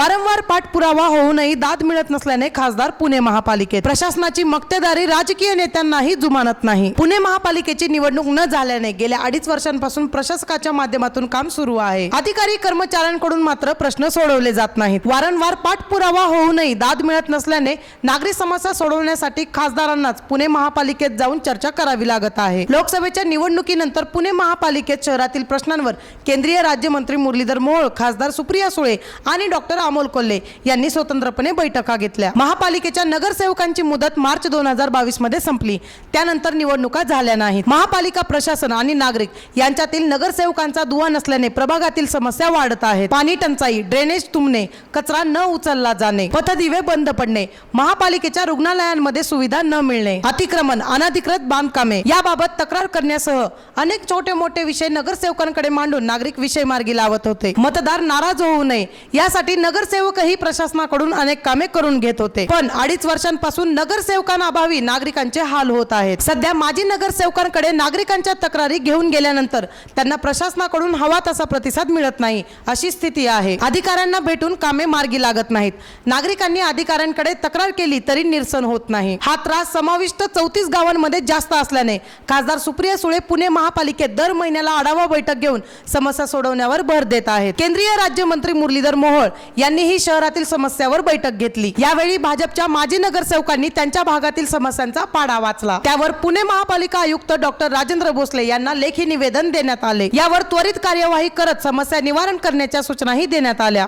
वारंवार पाठपुरावा होऊनही दाद मिळत नसल्याने खासदार पुणे महापालिकेत. प्रशासनाची मक्तेदारी राजकीय नेत्यांनाही जुमानत नाही. पुणे महापालिकेची निवडणूक न झाल्याने गेल्या अडीच वर्षांपासून प्रशासकाच्या माध्यमातून काम सुरू आहे. अधिकारी कर्मचाऱ्यांकडून मात्र प्रश्न सोडवले जात नाहीत. वारंवार पाठपुरावा होऊनही दाद मिळत नसल्याने नागरिक समस्या सोडवण्यासाठी खासदारांनाच पुणे महापालिकेत जाऊन चर्चा करावी लागत आहे. लोकसभेच्या निवडणुकीनंतर पुणे महापालिकेत शहरातील प्रश्नांवर केंद्रीय राज्यमंत्री मुरलीधर मोहोळ खासदार सुप्रिया सुळे आणि डॉक्टर अमोल कोल्हे यांनी स्वतंत्रपणे बैठका घेतल्या. महापालिकेच्या नगरसेवकांची मुदत मार्च दोन हजार बावीसमध्ये संपली. त्यानंतर निवडणुका झाल्या नाहीत. महापालिका प्रशासन आणि नागरिक यांच्यातील नगरसेवकांचा दुवा नसल्याने प्रभागातील समस्या वाढत आहेत. पाणी टंचाई ड्रेनेज तुंबणे कचरा न उचलला जाणे पथदिवे बंद पडणे महापालिकेच्या रुग्णालयांमध्ये सुविधा न मिळणे अतिक्रमण अनधिकृत बांधकामे याबाबत तक्रार करण्यासह अनेक छोटे मोठे विषय नगरसेवकांकडे मांडून नागरिक विषय मार्गी लावत होते. मतदार नाराज होऊ नये. यासाठी नगर नगरसेवकही प्रशासनाकडून अनेक कामे करून घेत होते. पण अडीच वर्षांपासून नगरसेवकांअभावी नागरिकांचे हाल होत आहेत. सध्या माजी नगरसेवकांकडे नागरिकांच्या तक्रारी घेऊन गेल्यानंतर त्यांना प्रशासनाकडून हवा तसा प्रतिसाद मिळत नाही अशी स्थिती आहे. अधिकाऱ्यांना भेटून कामे मार्गी लागत नाहीत. नागरिकांनी अधिकाऱ्यांकडे तक्रार केली तरी निरसन होत नाही. हा त्रास समाविष्ट चौतीस गावांमध्ये जास्त असल्याने खासदार सुप्रिया सुळे पुणे महापालिकेत दर महिन्याला आढावा बैठक घेऊन समस्या सोडवण्यावर भर देत आहेत. केंद्रीय राज्यमंत्री मुरलीधर मोहोळ यांनीही शहरातील समस्यावर बैठक घेतली. यावेळी भाजपच्या माजी नगरसेवकांनी त्यांच्या भागातील समस्यांचा पाडा वाचला. त्यावर पुणे महापालिका आयुक्त डॉक्टर राजेंद्र भोसले यांना लेखी निवेदन देण्यात आले. यावर त्वरित कार्यवाही करत समस्या निवारण करण्याच्या सूचनाही देण्यात आल्या.